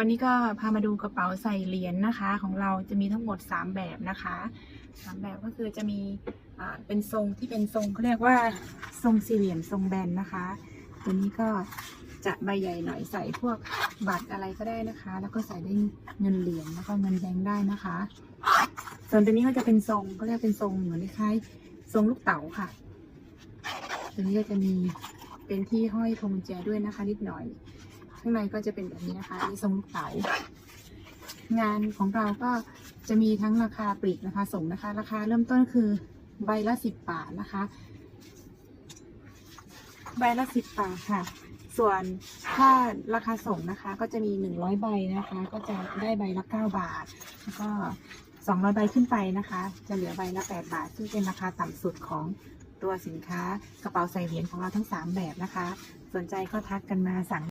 วันนี้ก็พามาดูกระเป๋าใส่เหรียญนะคะ ของเราจะมีทั้งหมด 3 แบบนะคะสามแบบก็คือจะมีเป็นทรงที่เป็นทรงเขาเรียกว่าทรงสี่เหลี่ยมทรงแบนนะคะ ตัวนี้ก็จะใบใหญ่หน่อยใส่พวกบัตรอะไรก็ได้นะคะ แล้วก็ใส่ได้เงินเหรียญแล้วก็เงินแบงค์ได้นะคะ ส่วนตัวนี้ก็จะเป็นทรงก็เรียกเป็นทรงเหมือนคล้ายๆทรงลูกเต๋าค่ะ ตัวนี้ก็จะมีเป็นที่ห้อยพวงกุญแจด้วยนะคะ นิดหน่อย ข้างในก็จะเป็นแบบนี้นะคะนี่ทรงเต๋างานของเราก็จะมีทั้งราคาปลีกราคาส่งนะคะ ราคาเริ่มต้นคือใบละสิบบาทนะคะ ใบละสิบบาทค่ะ ส่วนถ้าราคาส่งนะคะ ก็จะมีหนึ่งร้อยใบนะคะ ก็จะได้ใบละเก้าบาท แล้วก็สองร้อยใบขึ้นไปนะคะ จะเหลือใบละแปดบาท ซึ่งเป็นราคาต่ำสุดของตัวสินค้ากระเป๋าใส่เหรียญของเราทั้งสามแบบนะคะ สนใจก็ทักกันมาสั่ง